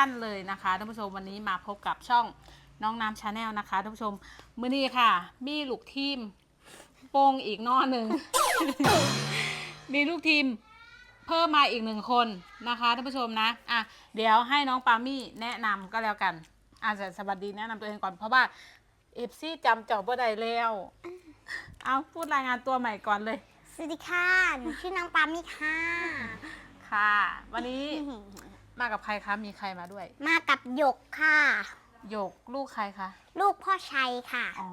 ทุกท่านเลยนะคะท่านผู้ชมวันนี้มาพบกับช่องน้องน้ำชาแนลนะคะท่านผู้ชมมื้อนี้ค่ะ มีลูกทีมโป้งอีกนอหนึ่ง มีลูกทีมเพิ่มมาอีกหนึ่งคนนะคะท่านผู้ชมนะอะเดี๋ยวให้น้องปามี่แนะนำก็แล้วกันอาจจะสวัสดีแนะนำตัวเองก่อนเพราะว่าเอฟซีจำเจ้าบ่ได้แล้วเอาพูดรายงานตัวใหม่ก่อนเลย สวัสดีค่ะ หนูชื่อน้องปามี่ค่ะ ค่ะ วันนี้ มากับใครคะ มีใครมาด้วย มากับหยกค่ะ หยกลูกใครคะ ลูกพ่อชัยค่ะ อ๋อ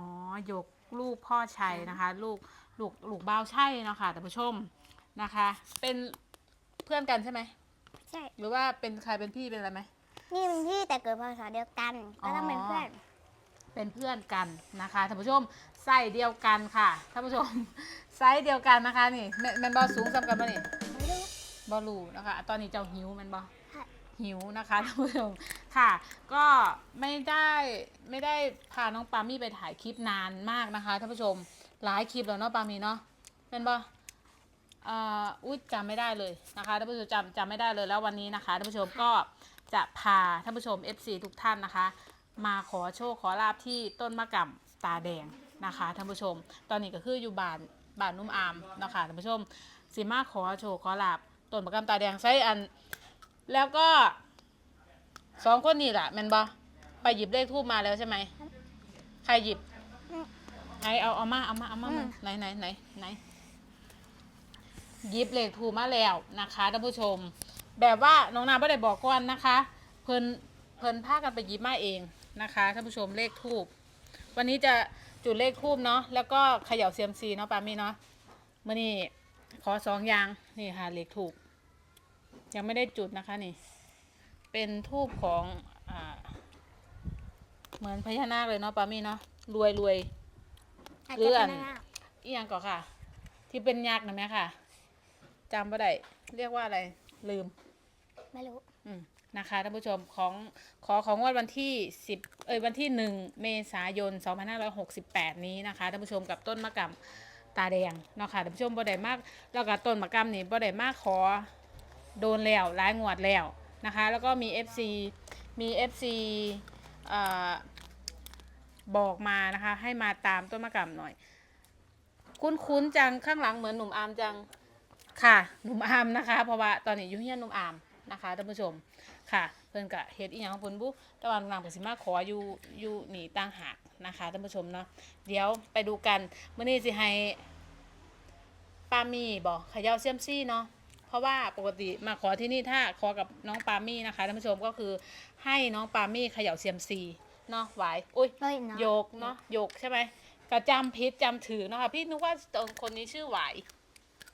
หยกลูกพ่อชัยนะคะ ลูกลูกลูกบ้าวชัยเนาะค่ะท่านผู้ชมนะคะ เป็นเพื่อนกันใช่ไหม ใช่ หรือว่าเป็นใครเป็นพี่เป็นอะไรไหม นี่เป็นพี่แต่เกิดพศเดียวกัน ก็ต้องเป็นเพื่อน เป็นเพื่อนกันนะคะท่านผู้ชมไส้เดียวกันค่ะท่านผู้ชมไซส์เดียวกันนะคะนี่แม่แมนบอสูงซ้ำกันปะนี่ไม่รู้บอลูนะคะ ตอนนี้เจ้าหิวแมนบอค่ะ หิวนะคะท่านผู้ชมค่ะ ก็ไม่ได้ไม่ได้พาน้องปามี่ไปถ่ายคลิปนานมากนะคะท่านผู้ชมหลายคลิปแล้วเนาะปามี่เนาะเป็นบอเอ่ออุ้ยจำไม่ได้เลยนะคะท่านผู้ชมจำจำไม่ได้เลยแล้ววันนี้นะคะท่านผู้ชมก็จะพาท่านผู้ชม FC ทุกท่านนะคะ มาขอโชคขอลาบที่ต้นมะกำตาแดงนะคะท่านผู้ชม ตอนนี้ก็คืออยู่บ้านบ้านนุ่มอามเนาะคะท่านผู้ชมสิมาขอโชคขอลาบต้นมะกำตาแดงใช้อัน แล้วก็สองคนนี่แหละแมนบอไปหยิบเลขทูบมาแล้วใช่ไหมใครหยิบไหนเอาเอามาเอามาเอามามาไหนไหนไหนไหนหยิบเลขทูบมาแล้วนะคะท่านผู้ชม แบบว่าน้องนาไม่ได้บอกก่อนนะคะ เพิ่นเพิ่นพากันไปหยิบมาเองนะคะท่านผู้ชมเลขทูบวันนี้จะจุดเลขทูบเนาะแล้วก็เขย่าเซียมซีเนาะปามี่เนาะมื่อนี้ขอสองอย่างนี่ค่ะเลขทูบ ยังไม่ได้จุดนะคะนี่ เป็นทูบของอ่าเหมือนพญานาคเลยเนาะปามี่เนาะรวยรวยอาจหรืจะออัเป็นนอะไรอีหยังก่อนค่ะ ที่เป็นยักษ์นะแม่ค่ะจำไม่ได้เรียกว่าอะไร ลืม ไม่รู้อืมนะคะท่านผู้ชมของขอของงวดวันที่10เอ้ยวันที่1เมษายน2568นี้นะคะท่านผู้ชมกับต้นมะกำตาแดงเนาะค่ะท่านผู้ชมบ่ได้มากแล้วก็ต้นมะกำนี่บ่ได้มากขอ โดนแล้วหลายงวดแล้วนะคะ แล้วก็มี FC มี FC เอ่อบอกมานะคะ ให้มาตามต้นมะกำหน่อย คุ้นๆจังข้างหลังเหมือนหนุ่มอาร์มจังค่ะหนุ่มอามนะคะเพราะว่าตอนนี้อยุ่เฮียนหนุ่มอามนะคะท่านผู้ชมค่ะ เพิ่นกะเฮ็ดอีหยังของเพิ่นบุแต่ว่าหนุ่มอามก็สิมาขออยู่อยู่หนีต่างหากนะคะท่านผู้ชมเนาะเดี๋ยวไปดูกันมื้อนี้สิให้ปามี่บอกขย่าเซียมซี่เนาะ เพราะว่าปกติมาขอที่นี่ถ้าขอกับน้องปามี่นะคะท่านผู้ชมก็คือให้น้องปามี่เขย่าเซียมซีเนาะไหวอุ้ยเฮ้ยเนาะโยกเนาะโยกใช่ไหมกระจำพิษจำถือเนาะค่ะพี่นึกว่าคนนี้ชื่อหวาย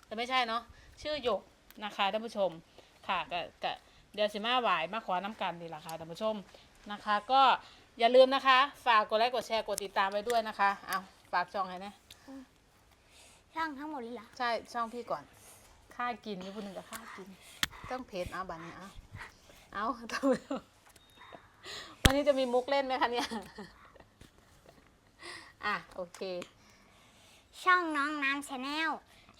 แต่ไม่ใช่เนาะชื่อโยกนะคะท่านผู้ชมค่ะก็ก็เดี๋ยวสิมาหวายมาขอน้ำกันดีละค่ะท่านผู้ชมนะคะ ก็อย่าลืมนะคะ ฝากกดไลค์กดแชร์กดติดตามไว้ด้วยนะคะเอาฝากช่องให้นะช่างทั้งหมดเลยเหรอใช่ช่องพี่ก่อน ค่ากินนี่พูดหนึ่งกับค่ากิน ต้องเพจเอาบันนี้เอาเอาท่านผู้ชมวันนี้จะมีมุกเล่นไหมคะเนี่ยอะโอเค ช่องน้องน้ำชาแนล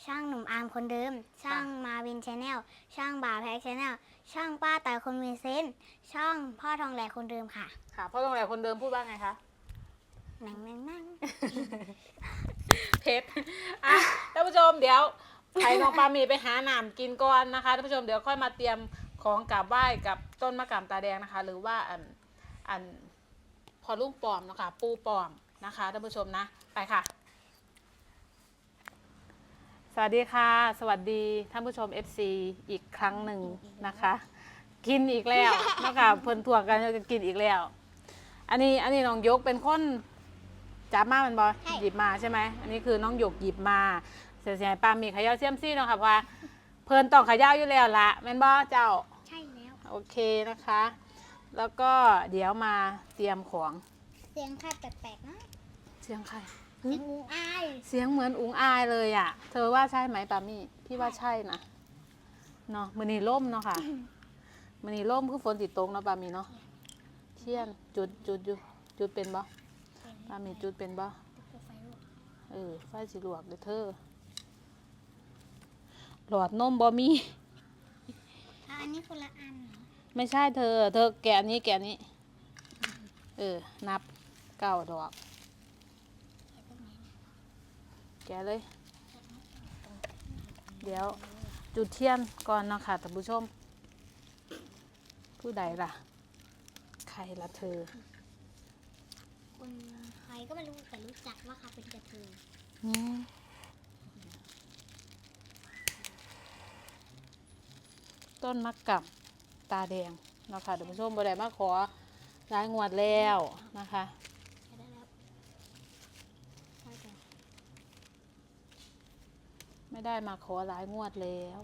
ช่างหนุ่มอาร์มคนเดิม ช่างมาวินชาแนลช่างบ่าวแพ็กชาแนลช่างป้าต่อยคนมีเซนส์ช่องพ่อทองแหลกคนเดิมค่ะ ค่ะพ่อตรงไหนคนเดิมพูดว่าไงคะหนังนั่งนั่งเพชรอะท่านผู้ชมเดี๋ยว ไข่น้องปลาหมีไปหาหนามกินก่อนนะคะท่านผู้ชมเดี๋ยวค่อยมาเตรียมของกราบไหว้กับต้นมะกามตาแดงนะคะ หรือว่าอันอันพอลุงปลอมเนาะคะปูปลอมนะคะท่านผู้ชมนะไปค่ะ สวัสดีค่ะ สวัสดีท่านผู้ชม FC อีกครั้งหนึ่งนะคะ กินอีกแล้วนะคะเพิ่นถั่วกันจะกินอีกแล้ว อันนี้อันนี้น้องยกเป็นคนจับมาแมันบอใช่หยิบมาใช่ไหมอันนี้คือน้องหยกหยิบมา เสียให้ปลามีเขย่าเซียมซี่เนาะค่ะเพราะว่าเพิ่นต้องเขย่าอยู่แล้วละแม่นบอเจ้าใช่แล้วโอเคนะคะ แล้วก็เดี๋ยวมาเตรียมของเสียงค่าแปลกๆนะเสียงใคร เสียงงูอายเสียงเหมือนอุ๋งอายเลยอะ่ะ เธอว่าใช่ไหมปามี่พี่ว่าใช่นะเนาะมือนีล่มเนาะค่ะมือนีล่มคือฝนติดตกเนาะปามี่เนาะเทียนจุดจุดอยู่จุดเป็นบ่ปามี่จุดเป็นบ่เออไฟสิลวกเด้อเธอ หลอดนมบ่มีถ้าอันนี้คนละอันเหรอไม่ใช่เธอ เธอแกะอันนี้แกะอันนี้ เออ นับเก้าดอก แกะเลย เดี๋ยว จุดเทียนก่อนเนาะคะท่านผู้ชม ผู้ใดล่ะ ใครล่ะเธอ คนใครก็ไม่รู้แต่รู้จักว่าเขาเป็นกระเทยอืม ต้นมะกับตาแดงนะคะท่านผู้ชมบ่ได้มาขอรายงวดแล้วนะคะไม่ได้มาขอรายงวดแล้ว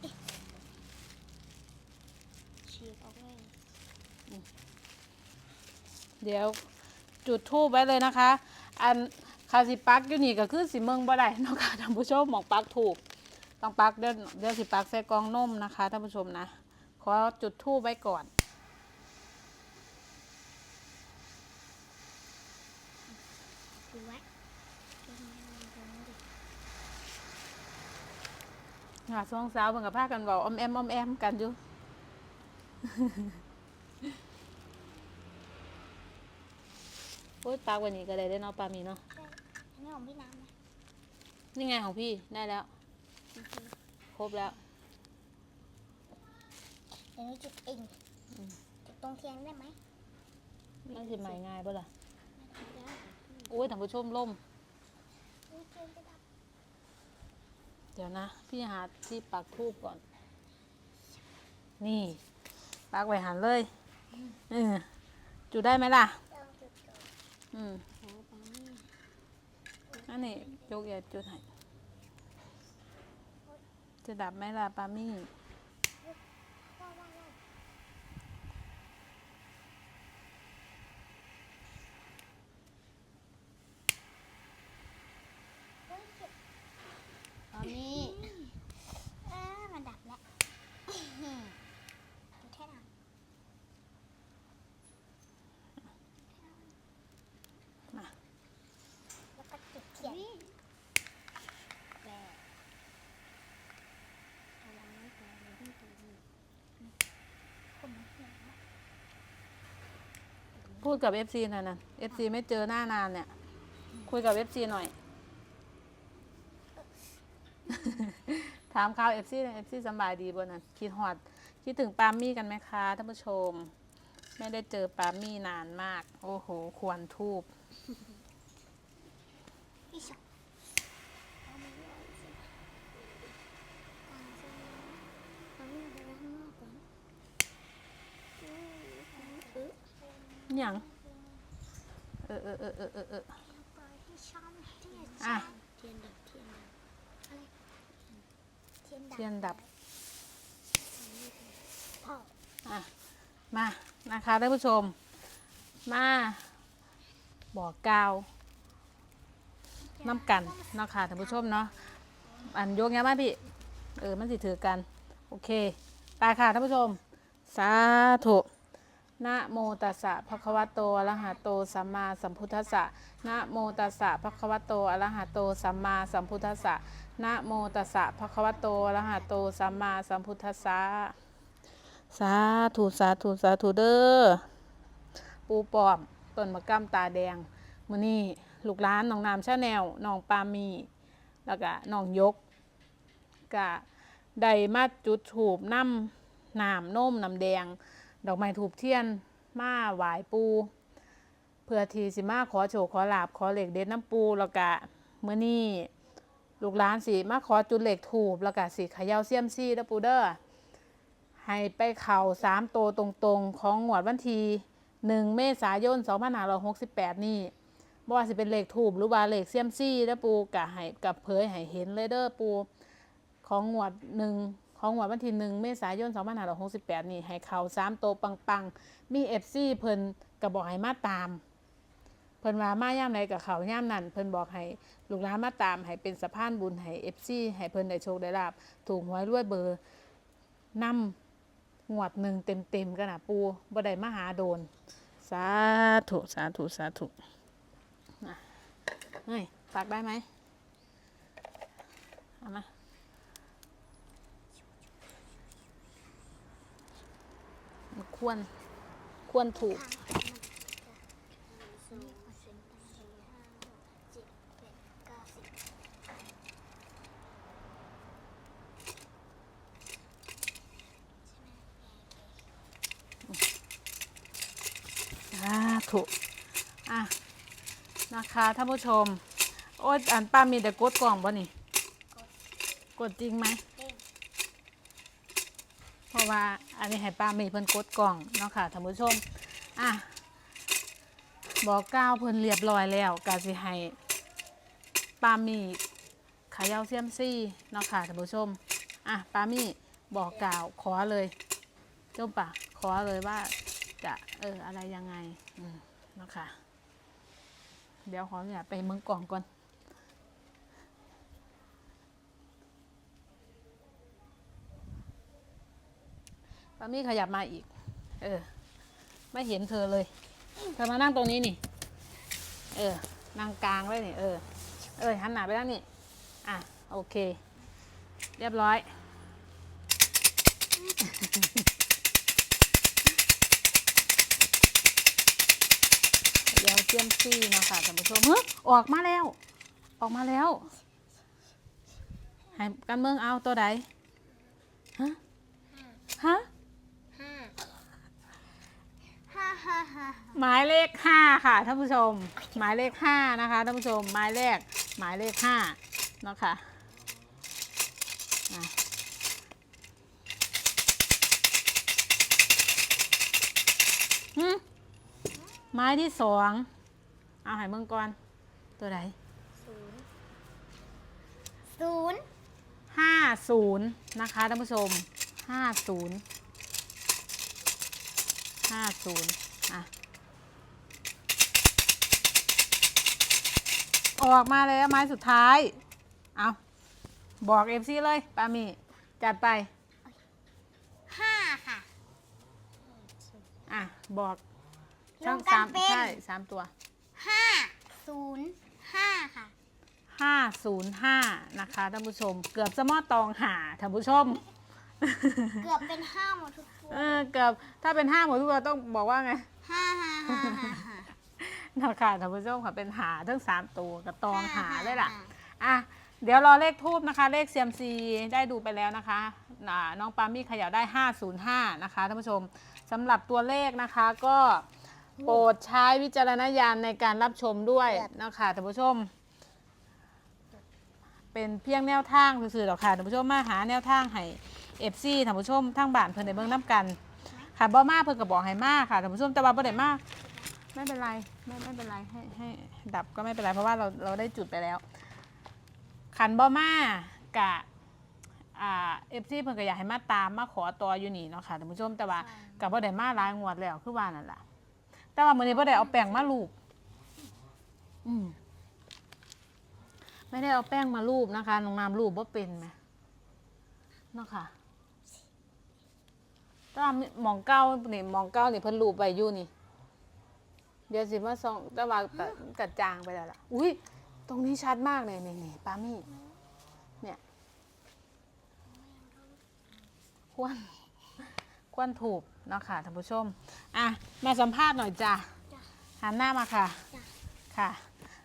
เอ๊ะฉีกออกเลยเดี๋ยวจุดทูบไว้เลยนะคะ อันคาสิปักอยู่นี่ก็คือสิเมืองบ่ได้นะคะท่านผู้ชมมองปักถูก ต้องปักเดี๋ยวเดี๋ยวสิปักใส่กล่องนมนะคะท่านผู้ชมนะ ขอจุดทูบไว้ก่อนถือไว้ถือไว้ตรงนี้ดิหาช่วงเช้าเพิ่นกับพากันเว้าอ้อมแอมอ้อมแอมกันอยู่ โอ๊ยปักวันนี้ก็ได้ได้อเนาะปามีเนาะใช่อันนี้ของพี่น้ำนะนี่ไงของพี่ได้แล้วโอเคครบแล้วเดี๋ยวหนูจุดเองจุดตรงเทียนได้ไหมน่าสิใหม่ง่ายป่ะล่ะได้โอ้ยท่านผู้ชมล่มอุ๊ยเทียนจะดับเดี๋ยวนะ พี่หาที่ปักทูบก่อน นี่ปักไว้หันเลยเออจุดได้ไหมล่ะ ลองจุดก่อนอืมขอปามี่อันนี้ยกใหญ่จุดให้ จะดับไหมล่ะปามี่ ว้าวว้าวว้าวเฮ้ยเจ็บ ปามี่ เออมันดับแล้วดูแค่นั้นแล้วก็จุดเทียนแหวกเอาวางไว้ก่อนเดี๋ยวพี่ดูนี่คนมันเหี่ยวแล้ว พูดกับ FC หน่อยนะ FC ไม่เจอหน้านานเนี่ย คุยกับ FC หน่อย ถามข่าว FC หน่อย FC สำบายดีบ่นั่นคิดฮอด คิดถึงปามมี่กันไหมคะท่านผู้ชม ไม่ได้เจอปามมี่นานมาก โอ้โห ควรทูบ พี่ชอบเอามือวางสิวางสิเอามือไปไว้ข้างนอกก่อนอืมเออ หยังเออเออเออเออเออเออปล่อยให้ช่องเทียนอะเทียนดับเทียนดับอะไรเทียนดับเทียนดับพ่ออะมานะคะท่านผู้ชม มาบอกกล่าวน้ำกันเนาะค่ะท่านผู้ชมเนาะอันยกเงี้ยมาพี่ เออ มันสิถือกัน โอเค ไปค่ะท่านผู้ชม สาธุ นะโมตัสสะภะคะวะโตอะระหะโตสัมมาสัมพุทธัสสะนะโมตัสสะภะคะวะโตอะระหะโตสัมมาสัมพุทธัสสะนะโมตัสสะภะคะวะโตอะระหะโตสัมมาสัมพุทธัสสะสาธุสาธุสาธุเด้อปูปอมต้นมะกำตาแดงมื้อนี้ลูกหลานน้องน้ำชาแนลน้องปามีแล้วก็น้องยกกะได้มาจุดถูบน้ำน้ำนมน้ำแดง ดอกไม้ถูบเทียนมาไหวายปูเพื่อทีสิมาขอโชคขอลาบขอเหล็กเด็ดน้ำปูแล้วก็มื้อนี้ลูกหลานสิมาขอจุดเหล็กถูบแล้วก็สิขย่าเสียมซี่เด้ปูเด้อให้ไปเข่าสามโตตรงๆ ของงวดวันทีหนึ่งเมษายน2568นี่บ่ว่าสิเป็นเหลขถูกหรือว่าเหลขเซียมซี่แล้วปูกะให้กับเผยให้เห็นเลยเด้อปูของงวดหนึ่ง ของวดวันที่หนึ่งเมษายน 2568 นี่ให้เข่าสามโตปังๆ มีเอฟซีเพิ่นก็บอกให้มาตาม เพิ่นว่ามาย่ามใดกับเขาย่ามนั่นเพิ่นบอกให้ลูกหลานมาตามให้เป็นสะพานบุญให้เอฟซีให้เพิ่นได้โชคได้ลาบถูกหวยรวยเบอร์นำงวดหนึ่งเต็มๆกันนะปูบ่ได้มาหาโดน สาธุสาธุสาธุนะเฮ้ยฝากได้ไหมเอามา ควร ควรถูก อ่า ถูก อะ นะคะท่านผู้ชม โอ้ยอันป้ามีแต่กดกล่องบ่นี่ กดจริงไหม เพราะว่า อันนี้ให้ป้ามีเพิ่นกดกล่องเนาะค่ะท่านผู้ชมอะบอกก้าวเพิ่นเรียบร้อยแล้วกาสิให้ป้ามีเขย่าเซียมซี่เนาะค่ะท่านผู้ชมอะป้ามีบอกกล่าวขอเลยเจ้าป่ะขอเลยว่าจะเอออะไรยังไงอืมเนาะค่ะเดี๋ยวขอเนี่ยไปเมืองกล่องก่อน ป้ามี่ขยับมาอีก เออ ไม่เห็นเธอเลย เธอมานั่งตรงนี้นี่ เออ นั่งกลางไว้นี่ เออ เออหันหน้าไปด้านนี่อะ โอเค เรียบร้อย เดี๋ยวเซียมซี่เนาะคะท่านผู้ชมเฮ้ยออกมาแล้ว ออกมาแล้ว ให้กันเมืองเอาตัวใดฮะ ฮะ ฮ่าฮ่าฮ่า หมายเลขห้าค่ะท่านผู้ชม หมายเลขห้านะคะท่านผู้ชมหมายเลขหมายเลขห้าเนาะค่ะอะหึไม้ที่สองเอาให้เมืองก่อน ตัวไหนศูนย์ศูนย์ห้าศูนย์นะคะท่านผู้ชมห้าศูนย์ห้าศูนย์ อะออกมาแล้วไม้สุดท้าย เอาบอกเอฟซีเลยปามีจัดไปห้าค่ะ อะ บอกรช่อวงมกันสามเป็น ใช่สามตัวห้าศูนย์ห้าค่ะ ห้าศูนย์ห้านะคะท่านผู้ชม เกือบจะมอตองหาท่านผู้ชม เกือบเป็นห้าหมดทุกตัว เออเกือบถ้าเป็นห้าหมดทุกตัวต้องบอกว่าไง ห้าห้าห้าห้าห้านะคะท่านผู้ชมค่ะเป็นหาทั้งสามตัวกับตองหาเลยล่ะห้าอะเดี๋ยวรอเลขทูบนะคะ เลขเซียมซีได้ดูไปแล้วนะคะอ่าน้องปามี่เขย่าได้ 505 นะคะท่านผู้ชมสำหรับตัวเลขนะคะก็โปรดใช้วิจารณญาณในการรับชมด้วยนะคะท่านผู้ชม เป็นเพียงแนวทางสื่อๆหรอกค่ะท่านผู้ชมมาหาแนวทางให้เอฟซีท่านผู้ชมทั้งบ้านเพิ่นในเบื้องน้ำกัน ค่ะบ่มาเพิ่นก็บอกให้มาค่ะท่านผู้ชมแต่ว่าบ่ได้มาไม่เป็นไรไม่ไม่เป็นไรให้ให้ดับก็ไม่เป็นไร เพราะว่าเราเราได้จุดไปแล้ว ขันบ่มากะอ่าเอฟซีเพิ่นก็อยากให้มาตามมาขอตัวอยู่นี่เนาะค่ะท่านผู้ชมแต่ว่ากับบ่ได้มาหลายงวดแล้วคือว่านั่นล่ะ แต่ว่ามื้อนี้บ่ได้เอาแป้งมาลูบอืมไม่ได้เอาแป้งมาลูบนะคะน้องน้ำลูบบ่เป็นไหมเนาะค่ะแตว่าหมองเก้านี่หมองเก้านี่เพิ่นลูบไว้อยู่นี่ เดี๋ยวสิมาส่องแต่ว่าก็กระจางไปแล้วล่ะอุ้ยตรงนี้ชัดมากเลยนี่นี่ปามี่เนี่ยควรควรถูกเนาะค่ะท่านผู้ชม อะมาสัมภาษณ์หน่อยจ้ะหันหน้ามาค่ะค่ะ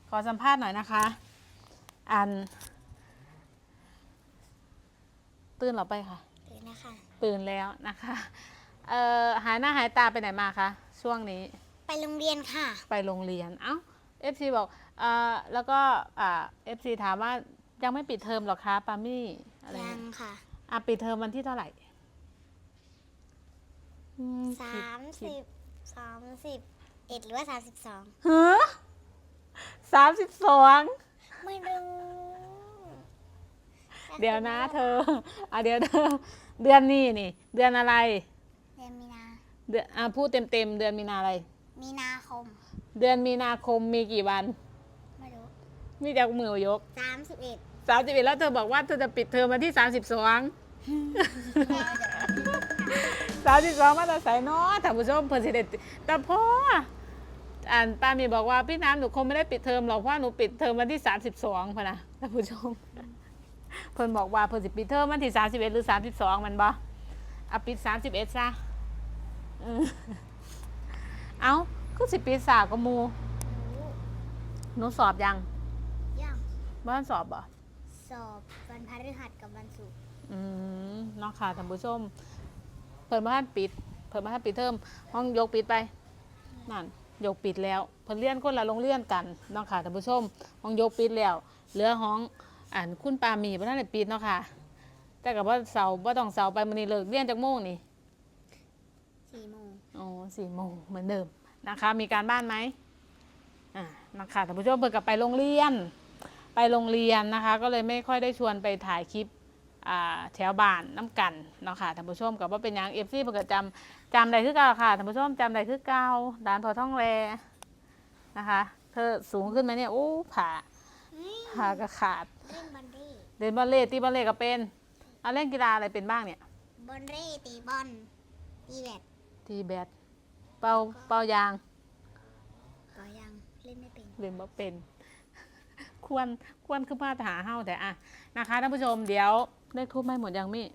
ขอสัมภาษณ์หน่อยนะคะ อัน ตื่นเรอไปค่ะ คะตื่นแล้วนะคะเอ่อหายหน้าหายตาไปไหนมาคะช่วงนี้ไปโรงเรียนค่ะ ไปโรงเรียนเอ้า FC บอกอ่าแล้วก็อ่า FC ถามว่ายังไม่ปิดเทอมหรอคะปามี่อะไรยัเงี้งยค่ะอะปิดเทอมวันที่เท่าไหร่อืสาผิดมผิสิดบสามสิบเอ็ดหรือว่าสามสิบสองฮะสามสิบสองไม่รู้เดี๋ยวนะเธออะเดี๋ยวเธอ เดือนนี้นี่ เดือนอะไร เดือนมีนา เดือนอะพูดเต็มเต็มๆเดือนมีนาอะไร มีนาคม เดือนมีนาคมมีกี่วัน ไม่รู้มีจากมือยกสามสิบเอ็ดสามสิบเอ็ดแล้วเธอบอกว่าเธอจะปิดเทอมวันที่สามสิบสองสามสิบสองมาแต่ใส่นอท่านผู้ชมเพิ่นสิเด็ดแต่พ่ออ่านป้ามีบอกว่าพี่น้ำหนูคงไม่ได้ปิดเทอมหรอกเพราะว่าหนูปิดเทอมวันที่สามสิบสองพะนะท่านผู้ชม เพิ่นบอกว่าเพิ่นสิปิดเทอมวันที่สามสิบเอ็ดหรือสามสิบสองมันบ่เอาปิดสามสิบเอ็ดซะเออเอาก็สิปีสาวกับหมูรู้หนูสอบยังยังบ้านสอบบ่สอบวันพฤหัสกับวันศุกร์อืมเน้องค่ะท่านผู้ชม เพิ่นบ้านปิด เพิ่นบ้านปิดเทอมห้องยกปิดไปนั่นยกปิดแล้ว เพิ่นเรียนคนละโรงเรียนกันเน้องค่ะท่านผู้ชม ห้องยกปิดแล้ว เหลือห้อง อ่านคุณปามีบ่ทันได้ปิดเนาะค่ะ แต่กับว่าเสาร์บ่ต้องเสาร์ไปมื้อนี้เลิกเรียนจากโมงนี่สี่โมงอ๋อสี่โมงเหมือนเดิมนะคะ มีการบ้านไหมอ่านะคะท่านผู้ชมเพิ่งกลับไปโรงเรียน ไปโรงเรียนนะคะ ก็เลยไม่ค่อยได้ชวนไปถ่ายคลิปอ่าแถวบ้านน้ำกันเนาะค่ะท่านผู้ชมกับว่าเป็นหยังเอฟซีเพิ่งก็จำจำได้คือเก่าค่ะท่านผู้ชมจำได้คือเก่าดานพอท่องแรนะคะ เธอสูงขึ้นไหมเนี่ยโอ้ผ่าผ่าก็ขาด เล่นบอลเร่เดินบอลเล่ตีบอลเล่ก็เป็นเอาเล่นกีฬาอะไรเป็นบ้างเนี่ยบอลเร่ตีบอลตีแบดตีแบดเป่าเป่ายางก็ยังเล่นไม่เป็นเรียนบ่เป็น ควรควรคือมาหาเฮาแต่อะนะคะท่านผู้ชมเดี๋ยวเลขทูบไม่หมดยังมี่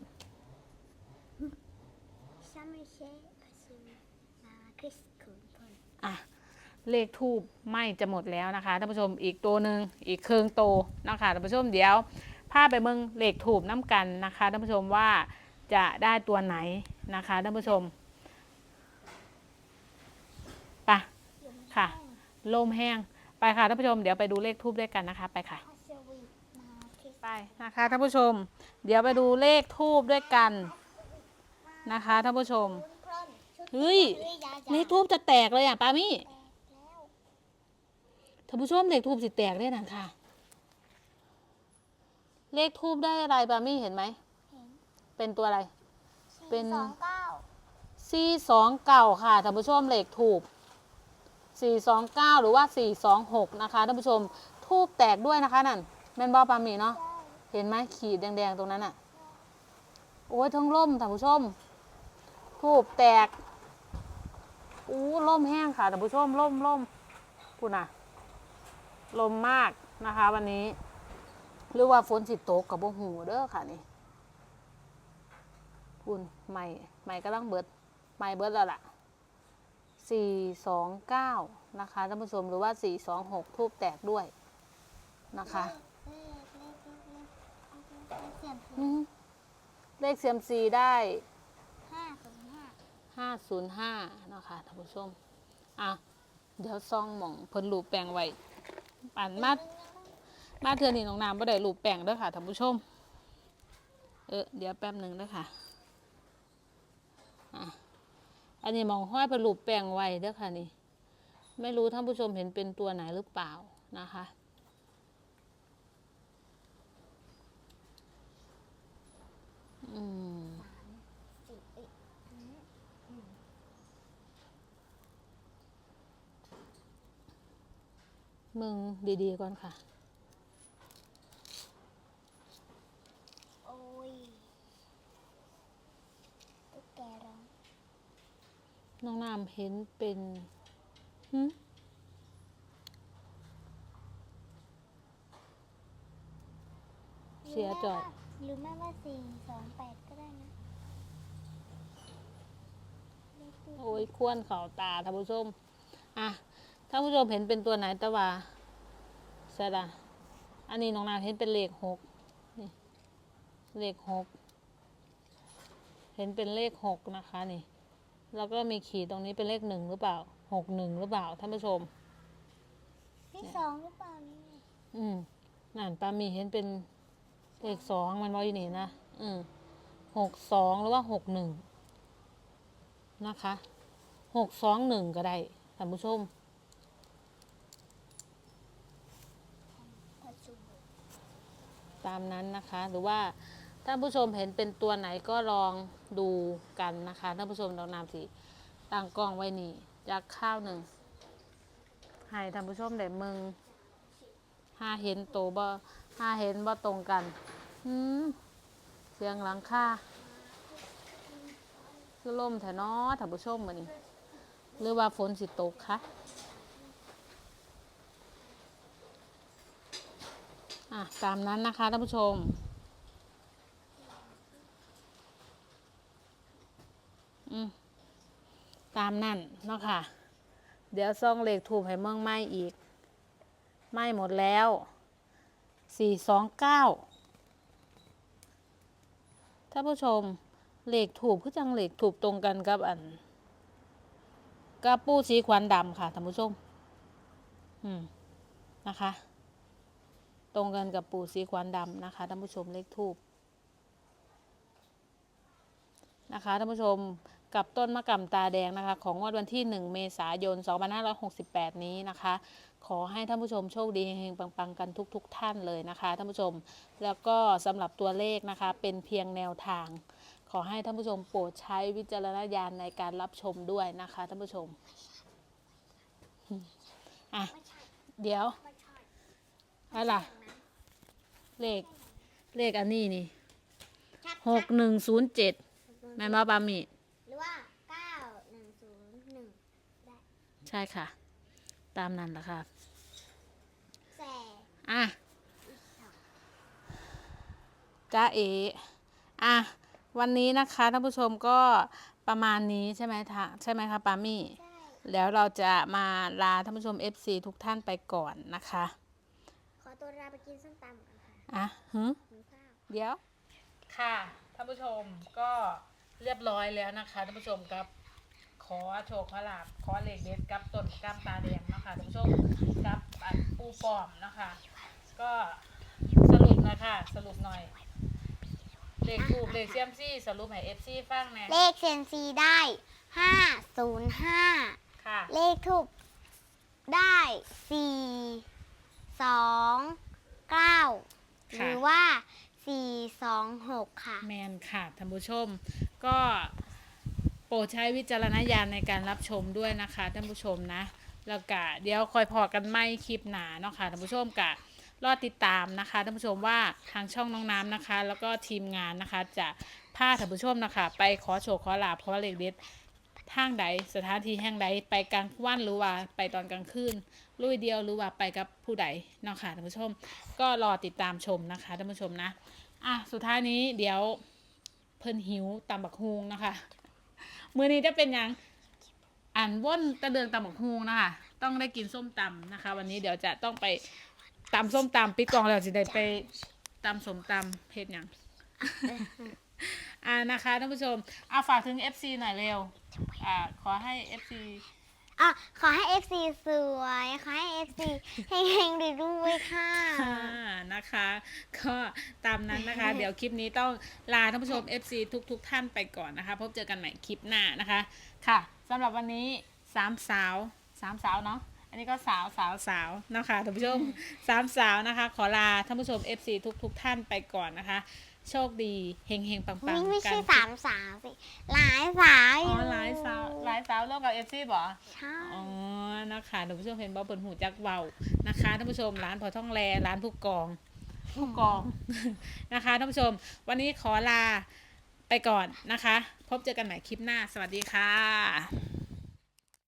ซัมเมอร์เชฟพัซูนาคริสขุนพลอะ เลขทูบไม่จะหมดแล้วนะคะท่านผู้ชมอีกตัวหนึ่งอีกเครื่องโตนะคะท่านผู้ชมเดี๋ยวพาไปเมืองเลขทูบน้ำกันนะคะท่านผู้ชมว่าจะได้ตัวไหนนะคะท่านผู้ชมไปะค่ะลมแห้งไปค่ะท่านผู้ชมเดี๋ยวไปดูเลขทูบด้วยกันนะคะไปค่ะไปนะคะท่านผู้ชม เดี๋ยวไปดูเลขทูบด้วยกันนะคะท่านผู้ชมเฮ้ยเลขทูบจะแตกเลยอะปามี่ ท่านผู้ชมเลขทูบสิแตกได้นะค่ะ เลขทูบได้อะไรปามี่เห็นไหมเห็นเป็นตัวอะไร เป็น สองเก้าสี่สองเก่าค่ะท่านผู้ชมเลขทูบสี่สองเก้าหรือว่าสี่สองหกนะคะท่านผู้ชมทูบแตกด้วยนะคะนั่นแม่นบอปามี่เนาะเห็นไหมขีดแดงๆตรงนั้นอะ่ะ โอ้ยทั้งล่มท่านผู้ชมทูบแตกอู้ล่มแห้งค่ะท่านผู้ชมล่มล่มพูดนะ ลมมากนะคะ วันนี้ หรือว่าฝนสิตกกับบ่หูเด้อค่ะนี่พูนใหม่ใหม่กำลังเบิดใหม่เบิดแล้วล่ะสี่สองเก้านะคะท่านผู้ชมหรือว่าสี่สองหกทูบแตกด้วยนะคะเลขเสียงอืมเลขเซียมซีได้ห้าศูนย์ห้าห้าศูนย์ห้านะคะท่านผู้ชม อะ เดี๋ยวซองหม่องเพิ่นรูปแปลงไว้ อ่านมามาเทือนี่น้องน้ำบ่ได้รูปแปลงเด้อค่ะท่านผู้ชม เออเดี๋ยวแป๊บหนึ่งเด้อค่ะอะอันนี้มองห้อยเป็นรูปแปลงไว้เด้อค่ะนี่ ไม่รู้ท่านผู้ชมเห็นเป็นตัวไหนหรือเปล่านะคะอืม สี่เอ้ย มึงดีๆก่อนค่ะ โอ้ยตุ๊กแกร้องน้องน้ำเห็นเป็นหึเสียจอด หรือแม่ว่าสี่สองแปดก็ได้นะเลขที่โอ้ยควนเขาตาท่านผู้ชมอะ ท่านผู้ชมเห็นเป็นตัวไหนตะว่าใช่ละอันนี้น้องน้ำเห็นเป็นเลขหกนี่เลขหกเห็นเป็นเลขหกนะคะนี่แล้วก็มีขีดตรงนี้เป็นเลขหนึ่งหรือเปล่าหกหนึ่งหรือเปล่าท่านผู้ชมที่สองหรือเปล่านี่อืมนั่นปามีเห็นเป็นเลขสองมันว่าอยู่นี่นะอืมหกสองหรือว่าหกหนึ่งนะคะหกสองหนึ่งก็ได้ท่านผู้ชม ปัจจุบัน ตามนั้นนะคะ หรือว่าท่านผู้ชมเห็นเป็นตัวไหนก็ลองดูกันนะคะท่านผู้ชมเรานำสิตั้งกล้องไว้นี่จากข้าวหนึ่งให้ท่านผู้ชมได้มึงห้าเห็นโตวบ่ห้าเห็นบ่ตรงกันหืมเสียงหลังคาคือลมแถนอท่านผู้ชมมานี่หรือว่าฝนสิตกคะ อะตามนั้นนะคะท่านผู้ชม อืมตามนั่นเนาะค่ะ เดี๋ยวซ่องเหลขถูกให้เมืองไม่อีกไม่หมดแล้วสี่สองเก้าถ้านผู้ชมเหลขถูกคือจังเหลขถูกตรงกันกับอันกับปูสีควันดำค่ะท่านผู้ชม อืม นะคะ ตรงกันกับปูสีควันดำนะคะท่านผู้ชมเลขถูกนะคะท่านผู้ชมกับต้นมะกำตาแดงนะคะ ของงวดวันที่ 1 เมษายน 2568 นี้นะคะ ขอให้ท่านผู้ชมโชคดีเฮงๆปังๆ กันทุกๆท่านเลยนะคะท่านผู้ชมแล้วก็สำหรับตัวเลขนะคะ เป็นเพียงแนวทาง ขอให้ท่านผู้ชมโปรดใช้วิจารณญาณในการรับชมด้วยนะคะท่านผู้ชมอืมอะเดี๋ยวไม่ใช่อะไรล่ะ เลขเลขอันนี้นี่ชัดหกหนึ่งศูนย์เจ็ดแม่นมาบามีหรือว่าเก้าหนึ่งศูนย์หนึ่งใช่ค่ะ ตามนั้นแหละค่ะแสอะอีกสองจ้าเออะวันนี้นะคะท่านผู้ชมก็ประมาณนี้ใช่ไหมทะใช่ไหมคะปามี่ใช่แล้วเราจะมาลาท่านผู้ชม FC ทุกท่านไปก่อนนะคะ ขอตัวลาไปกินส้มตำก่อนค่ะ อะฮึหิวข้าวเดี๋ยว ค่ะท่านผู้ชมก็เรียบร้อยแล้วนะคะท่านผู้ชมครับ ขอโชคขอลาบขอเหล็กเด็ดกับต้นกล้ามตาแดงเนาะคะท่านผู้ชมกับอันปูปอมนะคะก็สรุปนะคะสรุปหน่อยเลขถูกเลขเซียมซี่สรุปให้เอฟซีฟังแหน่เลขเซยมซีได้ห้าศูนย์ห้าค่ะ เลขทูบได้สี่สองเก้า หค่ะรือว่าสี่สองหกค่ะ แมนค่ะท่านผู้ชม ก็โปรดใช้วิจารณญาณในการรับชมด้วยนะคะท่านผู้ชมนะ แล้วก็เดี๋ยวคอยพอกันไม่คลิปหนาเนาะค่ะท่านผู้ชมกะรอติดตามนะคะท่านผู้ชมว่าทางช่องน้องน้ำนะคะ แล้วก็ทีมงานนะคะ จะพาท่านผู้ชมนะคะ ไปขอโชว์ขอลาบขอเลขเด็ดทางใดสถานที่แห่งใดไปกลางวันหรือว่าไปตอนกลางคืน ลุยเดียวหรือว่าไปกับผู้ใดเนาะค่ะท่านผู้ชม ก็รอติดตามชมนะคะท่านผู้ชมนะอะสุดท้ายนี้เดี๋ยวเพิ่นหิวตำบักฮุงนะคะมื้อนี้จะเป็นยังอ่านว่นตะเดืองตำบักฮุงนะคะต้องได้กินส้มตำนะคะ วันนี้เดี๋ยวจะต้องไปตำส้มตำปิดกองแล้วจะได้ไปตำสมตำเผ็ดหยังอ่านะคะท่านผู้ชมเอาฝากถึง FC หน่อยเร็วอ่าขอให้ FC อะขอให้ FC สวย ขอให้ FC เฮงๆด้วยๆค่ะ ค่ะนะคะ ก็ตามนั้นนะคะ เดี๋ยวคลิปนี้ต้องลาท่านผู้ชม FC ทุกทุกๆท่านไปก่อนนะคะ พบเจอกันใหม่คลิปหน้านะคะ ค่ะสำหรับวันนี้สามสาวสามสาวเนาะอันนี้ก็สาวสาวสาวเนาะคะท่านผู้ชมสามสาวนะคะ ขอลาท่านผู้ชม FC ทุกทุกๆท่านไปก่อนนะคะ โชคดีเฮงเฮงๆปังปังนี่ไม่ใช่กัสามสาวสิหลายสาวอ๋ยู่อหลายสาวหลายสาวร่วมกับ FC บ่ใช่อ๋อนะคะท่านผู้ชมเห็นบอเปิดหูจักเบานะคะท่านผู้ชมร้านพอท่องแลร้านผู้กองผู้กองนะคะท่านผู้ชม วันนี้ขอลาไปก่อนนะคะ พบเจอกันใหม่คลิปหน้า สวัสดีค่ะ